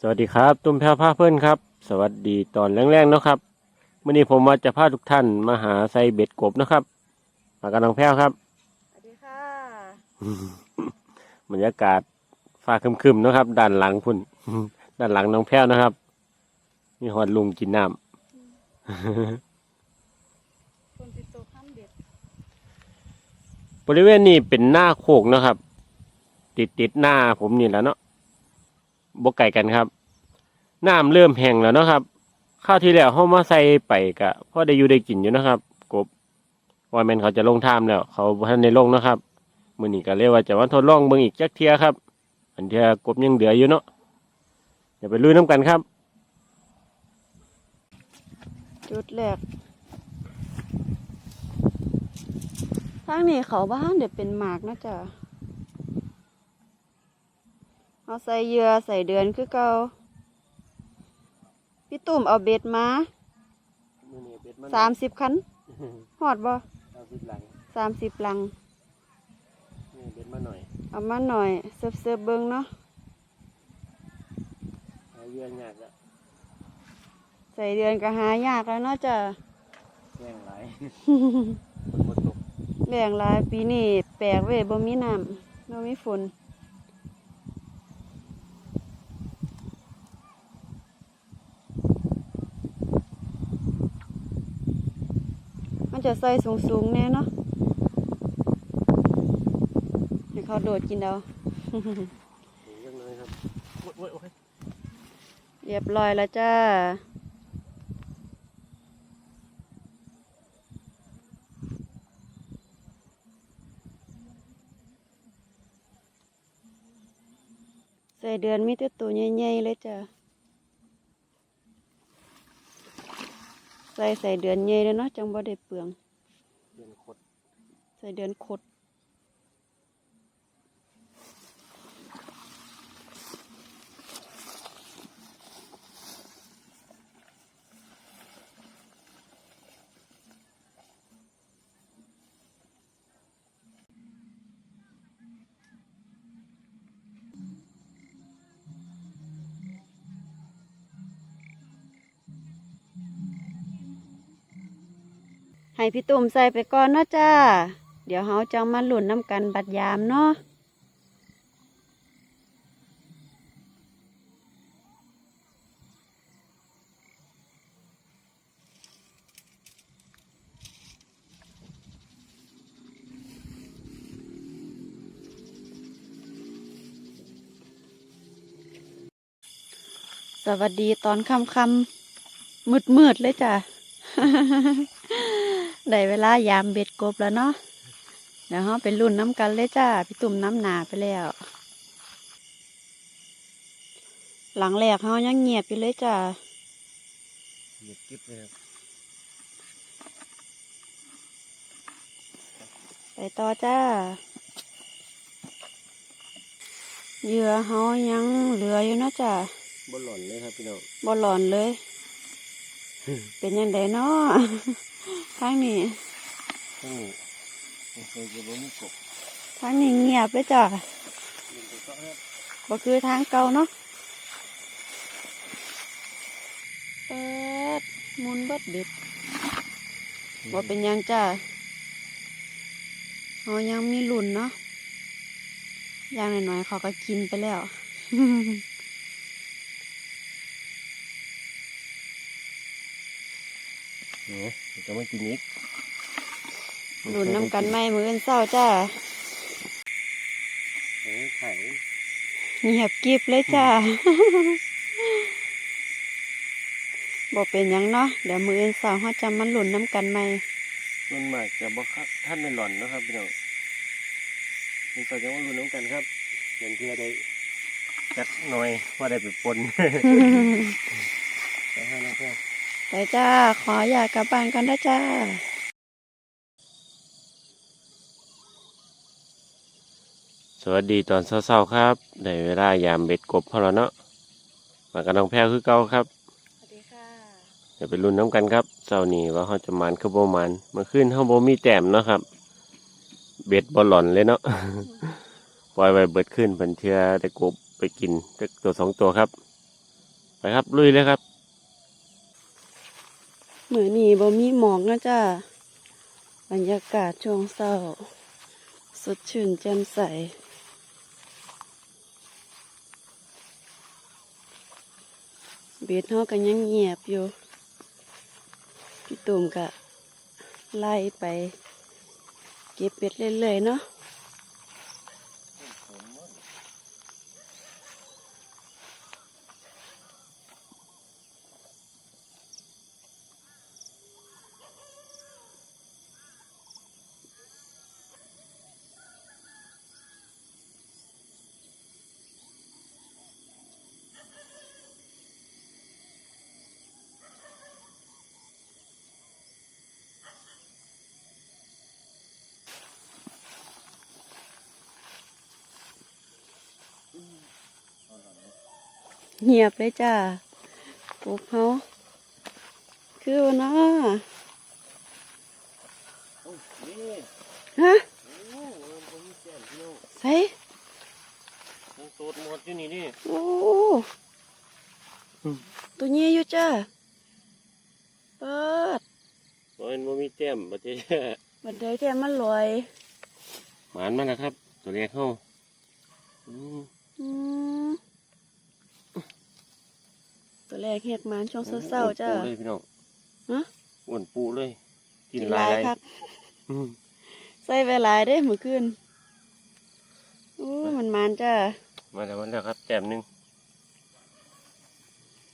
สวัสดีครับ ตุ้มแพรพาเพื่อนครับ สวัสดีตอนแรงๆเนาะครับวันนี้ผมมาจะพาทุกท่านมาหาไซเบ็ดกบนะครับมากับน้องแพรครับ สวัสดีค่ะ บรรยากาศฟ้าครึมๆเนาะครับ ด้านหลังพุ่น ด้านหลังน้องแพรนะครับ มีหอดลุงกินน้คนติดตัวข้ามเด็ดำบริเวณนี้เป็นหน้าโคกเนาะครับ ติดติดๆหน้าผมนี่แหล้วเนาะบกไก่กันครับ น้ำเริ่มแห้งแล้วนะครับข้าวที่แล้วเขามาใส่ไปกะพ่อได้อยู่ได้กินอยู่นะครับ กบว่าแมนเขาจะลงทามแล้ว เขาบ่ทันในลงนะครับมือนี้ก็เรียกว่าจะวันทดลองเบิ่งอีกจักเทียครับ อันเทียกบยังเดืออยู่เนาะเดี๋ยวไปลุยน้ำกันครับ จุดแรกทางนี้เขาบ้านเดี๋ยวเป็นหมากนะจ๊ะเอาใส่เหยื่อใส่เดือนคือเก่า ตุ่มเอาเบ็ดมาสามสิบคันหอดบ่สามสิบหลังสามสิบลัง นี่เบ็ดมาหน่อยเอามาหน่อยเสิร์ฟเสิร์ฟเบิ้งเนาะหาเยื่อยากแล้วใส่เดือนก็หายากแล้วเนาะจ๊ะแย่งหลาย ฝนบ่ตกแรงหลายปีนี้แปลกเว้ยบ่มีน้ำบ่มีฝน จะใส่สูงๆแน่เนาะให้เขาโดดกินเอาเรื่องน้อยครับโอ้ยโอ้ยโอ้ยเรียบร้อยแล้วจ้าใส่เดือนมีแต่ตัวใหญ่ๆเลยจ้ะ ใส่ใส่เดือนใหญ่เลยเนาะจังบ่ได้เปลือง เดือนขด ใส่เดือนขด ให้พี่ตุ่มใส่ไปก่อนเนาะจ้า เดี๋ยวเฮาจังมาหลุ่นน้ำกันบัดยามเนาะสวัสดีตอนค่ำค่ำๆมืดมืดๆเลยจ้ะ ได้เวลายามเบ็ดกบแล้วเนาะเดี๋ยวเราไปรุ่นน้ำกันเลยจ้าพี่ตุ่มน้ำหนาไปแล้ว หลังแรกเขายังเงียบอยู่เลยจ้าเหยียบกิ๊บเลยครับไปต่อจ้าเหยื่อเขายังเหลืออยู่เนาะจ้าบ่หล่อนเลยครับพี่น้องบ่หลอนเลย เป็นยังไงเนาะทางนี้ทั้งนี้ไม่เคยจะบ่มีกบทางนี้เงียบเลยจ้าเดินไปก็ครับบ่คือทางเก่าเนาะเปิดหมุนเบิดเบ็ดบ่เป็นหยังจ้าเขายังมีหลุนเนาะอย่างน้อยๆเขาก็กินไปแล้ว เนี่ยเดี๋ยวจะมากินอีกหลุนน้ำกันไหมมืออนเศร้าจ้าโอ้ยไข่เงียบกริบเลยจ้าบ่เป็นหยังเนาะเดี๋ยวมืออนเศร้าเขาจะมาหลุนน้ำกันไหมมันมากจะบ่ครับท่านในหล่อนเนาะครับพี่น้องมันก็จะมาลุ้นน้ำกันครับอย่างที่ได้จักหน่อยว่าได้ไปปนไปให้น้องเพื่อน ไปจ้า ขออยากกลับบ้านกันนะจ้าสวัสดีตอนเช้าๆครับได้เวลายามเบ็ดกบพอแล้วเนาะมากับน้องแพรคือเก่าครับสวัสดีค่ะเดี๋ยวไปลุ้นน้ำกันครับเช้านี้ว่าเขาจะมันคือบ่มันเมื่อคืนเขาบ่มีแต้มเนาะครับ เบ็ดบ่หล่อนเลยเนาะปล่อยไว้เบิดขึ้นเพิ่นเทื่อได้กบไปกินจักตัวสองตัวครับ ไปครับลุยเลยครับ เหมือนี้บ่มีหมอกนะจ้าบรรยากาศช่วงเศร้า สดชื่นแจ่มใสเบ็ดเฮากันยังเงียบอยู่ พี่ตุ่มกะไล่ไป เก็บเบ็ดเรื่อยๆเนาะ เงียบเลยจ้าปลูกเฮาคือว่านะฮะใส่ตูดหมดอยู่นี่นี่โอ้อืมตัวนี้อยู่จ้าเปิดมันบ่มีแต้มบ่เจ๊บัดใดแท้มันลอยหมานมาแล้วครับ ตัวแรกเข้าอืมอืม ตัวแรกเห็ดหมันช่วงเศร้าๆจ้าอ้วนปูเลยพี่น้องฮะอ้วนปูเลย กินกินหหลาลายยครับอืมใส่ไปหลายได้มือขึ้นโอ้มันมันจ้ามาแล้วมาแล้วครับแต้มหนึง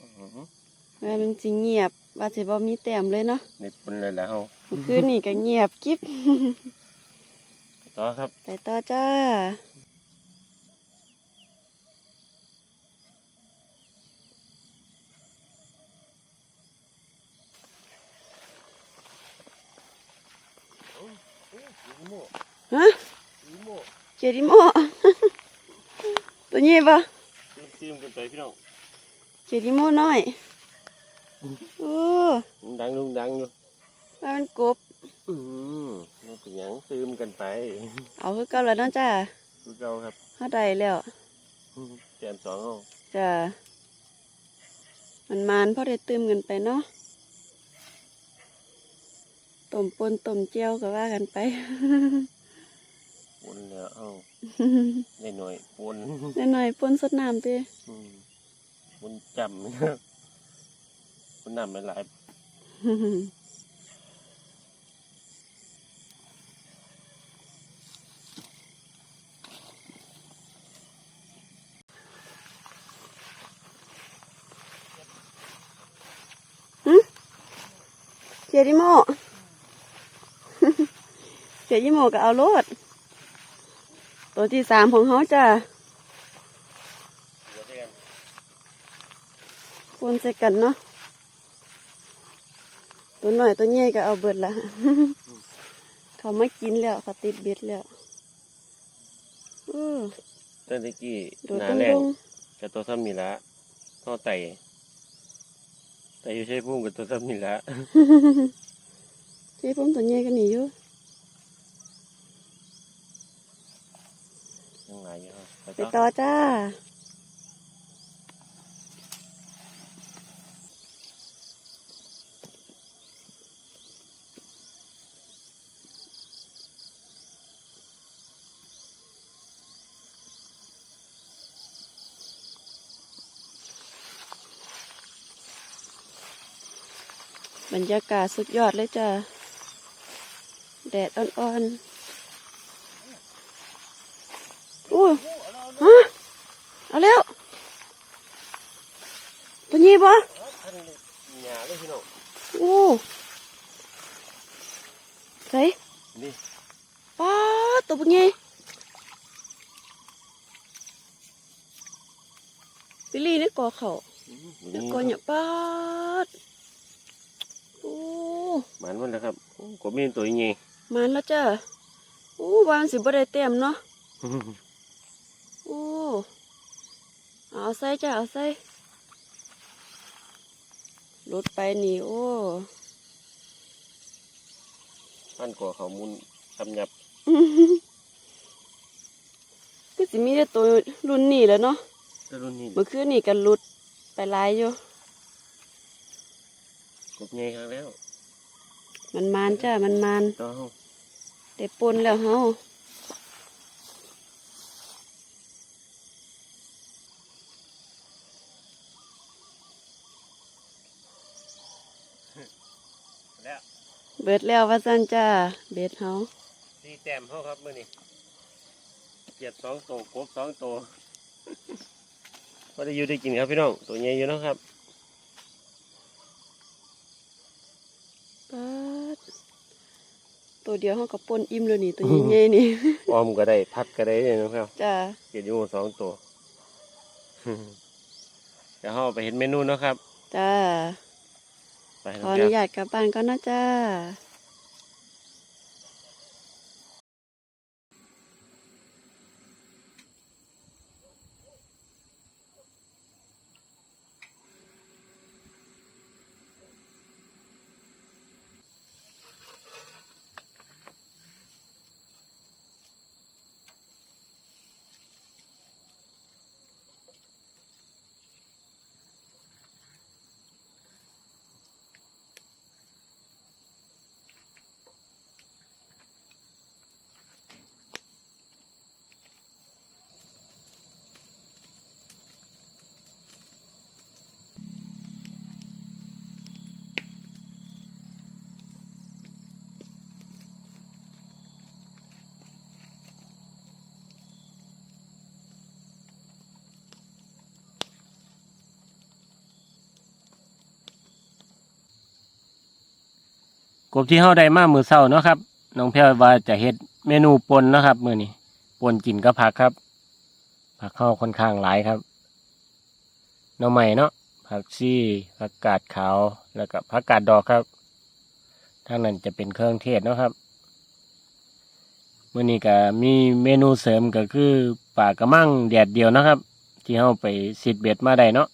อื้อหือว่ามันสิเงียบ ว่าสิบ่มีแต้มเลยเนาะในปนเลยแล้วมือขึ้นนี่ก็เงียบกิ๊บต่อครับ ไปต่อจ้า ฮะเจดิโมตัวนี้ปะซีมกันไปพี่น้องเจดิโมน้อยโอ้ดังลุงดังอยู่ว่ามันกบอืมมันเป็นหยังซีมกันไป เอาคือเก่าแล้วเนาะจ้าดูเราครับเขาได้แล้วอืมแต้มสองเอาจ้ามันมันพอได้ตื่มกันไปเนาะ ต้มปนต้มเจียวก็ว่ากันไปปนแล้วเอาได้หน่อยปนหน่อยๆปนสดน้ำติอืมปนจำนะครับปนนำไปหลายเจดิโม เจดิโมก็เอาโลด ตัวที่สามของเขาจ้ะหัวแดงปนใส่กันเนาะ ตัวหน่อยตัวใหญ่ก็เอาเบิดละ เขาไม่กินแล้วเขาติดเบ็ดแล้วอือตั้งแต่กี้โดดหนาตรงแรลงงกับตัวซ้ำมีละท่อไตแต่อยู่ใช้พุ่มกับตัวซ้ำมีละที่ผมตัวใหญ่ก็หนีอยู่ ยังไงอยู่ครับ ไปไปต่อต่อจ้าบรรยากาศสุดยอดเลยจ้าแดดอ่อนๆอู้ฮะ เอาแล้ว ตัวนี้ปะท่านหยาเลยพี่น้องอู้ใส่นี่ป้าดตัวเป็นไงปิลี่นี่กอเขาอืมนี่กอเนี่ยป้าดโอ้หมันมันแล้วครับโอ้กบมีตัวยังไงมันแล้วจ้าโอ้วามันสิบ่ได้เต็มเนาะ โอ้ เอาใส่จ้ะเอาใส่รถไปนี่โอ้ท่านก่อเขามุนทำยับก็สิมีแต่ตัวรุ่นนี้แหล้วเนาะแต่รุ่นนี้เมื่อคืนนี่กันรุดไปหลายอยู่กบไงครั้งแล้ว มันมานจ้ามันมานต่อเฮาได้ปนแล้วเฮา แล้วเบิดแล้วว่าซั่นจ้า เบ็ดเฮาสี่แต้มเฮาครับมื้อนี้เกียดสองตัวกบสองตัวก็ได้อยู่ได้กินครับพี่น้อง ตัวใหญ่อยู่เนาะครับป๊าดตัวเดียวเฮาก็ปนอิ่มแล้วนี่ ตัวใหญ่ๆนี่ ออมก็ได้พัดก็ได้เนี่ยนะครับจ้าเกียดอยู่สองตัวเดี๋ยวเราไปเห็นเมนูเนาะครับ จ้าไป ขออนุญาตกลับบ้านก็นนะจ้า กบที่เฮาได้มามือเช้าเนาะครับน้องแพรวว่าจะเฮ็ดเมนูปนนะครับมื้อนี้ปนกินกับผักครับ ผักเข้าค่อนข้างหลายครับหน่อไม้เนาะผักชีผักกาดขาวแล้วก็ผักกาดดอกครับทางนั้นจะเป็นเครื่องเทศเนาะครับมื้อนี้ก็มีเมนูเสริมก็คือปลากระมังแดดเดียวนะครับ ที่เฮาไปสิดเบ็ดมาได้เนาะ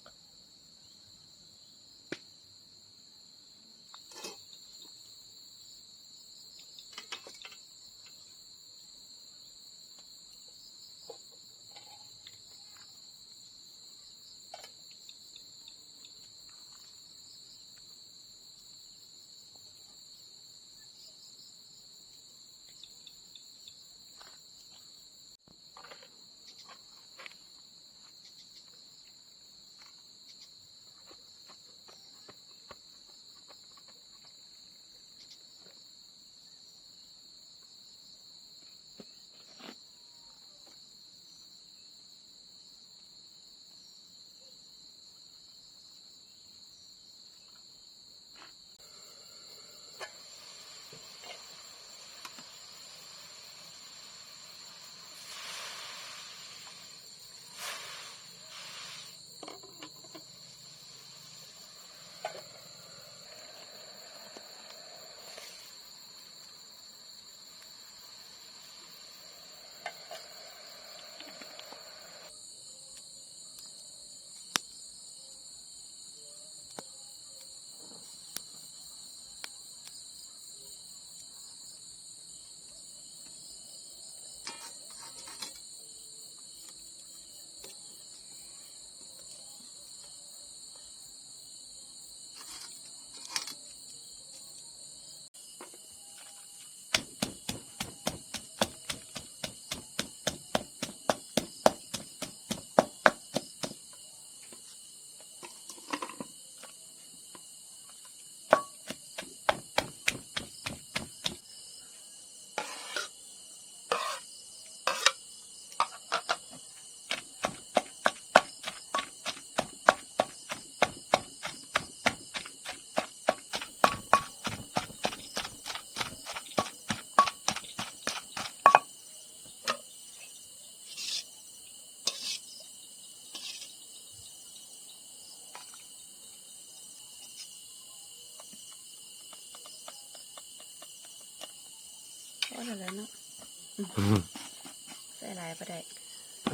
ใส่หลายบ่ได้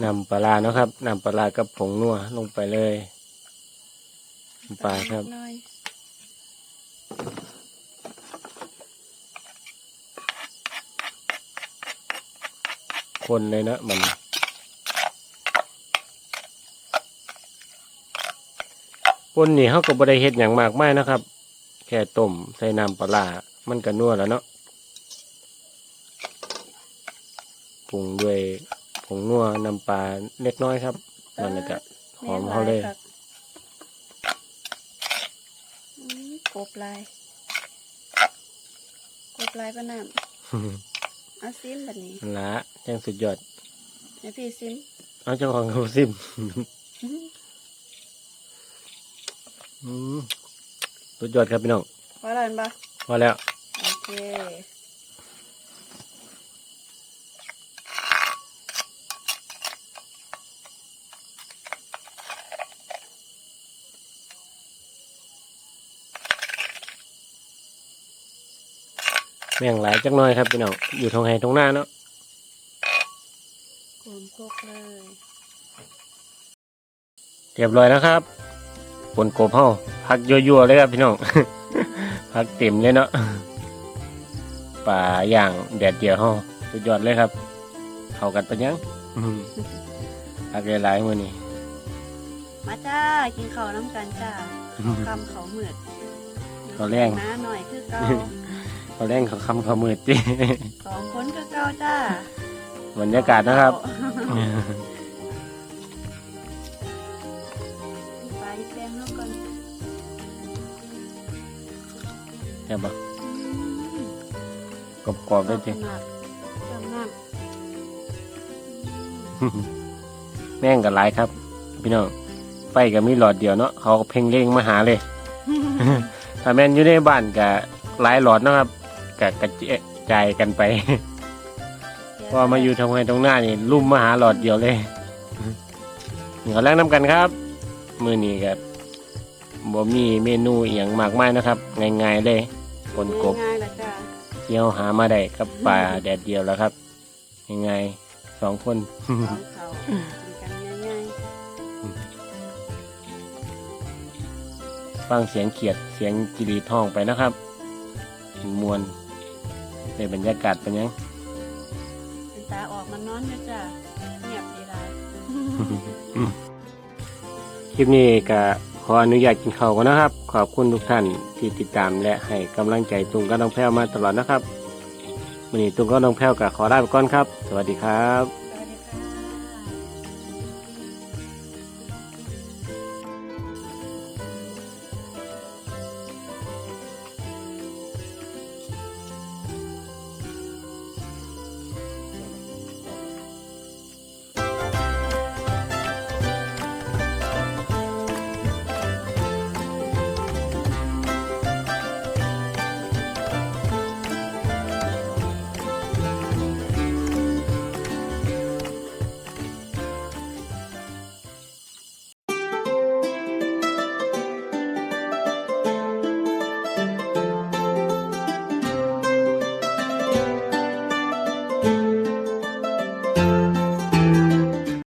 นำปลาร้าเนาะครับนำปลาร้ากับผงนัวลงไปเลยน้ำปลาครับ น้อยคนเลยนะมันป่นนี่เขาก็บ่ได้เฮ็ดอย่างมากมายนะครับ แค่ต้มใส่น้ำปลาร้ามันก็นัวแล้วเนาะ ปรุงด้วยผงนัวน้ำปลาเล็กน้อยครับนั่นแหละก็หอมเขาเลยแม่นหครับอืมกบลายกบลายก็น้ำเอาซิมแบบนี้นั่นละจังสุดยอดให้พี่ซิมเอาเจ้าของเขาซิมอืมสุดยอดครับพี่น้องพอแล้วเห็นปะพอแล้ว โอเค แม่งหลายจักหน่อยครับพี่น้องอยู่ทงไห้ทงหน้าเนาะโกนพวกเลยเรียบร้อยแล้วครับปนกบเฮาพักยั่วๆเลยครับพี่น้อง พักเต็มเลยเนาะป่าย่างแดดเดียวเฮาสุดยอดเลยครับ เข้ากันปะยังอืมพักหลายๆมื้อนี้มาจ้ากินข้าวน้ำกันจ้าคำเขาเหมือดข้าวแรงน้าหน่อยคือเก่า เขาแรงเขาคำเขามืดจิสองคนคือเก่าจ้าบรรยากาศนะครับไปแป้งแล้วก่อนใช่ปะกรอบๆได้จิจำน้แม่งกันหลายครับ พี่น้องไฟก็มีหลอดเดียวเนาะเขาก็เพ่งเล่งมาหาเลยำถ้าแม่นอยู่ในบ้านก็หลายหลอดเนาะครับ ก็กระจายกันไปพอมาอยู่ทำไงตรงหน้านี่ลุ่มมาหาหลอดเดียวเลยเหนือแรงน้ำกันครับ มือนี้ก็บ่มีเมนูอหย่างมากมายนะครับ ง่ายๆเลยปนกบง่ายๆละจ้าเที่ยวหามาได้กับปลาแดดเดียวแล้วครับง่ายๆสองคนสองเขากินกันง่ายฟังเสียงเขียดเสียงจิรีทองไปนะครับมวน ในบรรยากาศเป็นยังๆเป็นตาออกมานอนอยู่จ้าเงียบดีไรคลิปนี้ก็ขออนุญาตกินข้าวก่อนนะครับ ขอบคุณทุกท่านที่ติดตามและให้กำลังใจตุงก็น้องแพ้วมาตลอดนะครับวันนี้ตุงก็น้องแพ้วก็ขอลาไปก่อนครับ สวัสดีครับ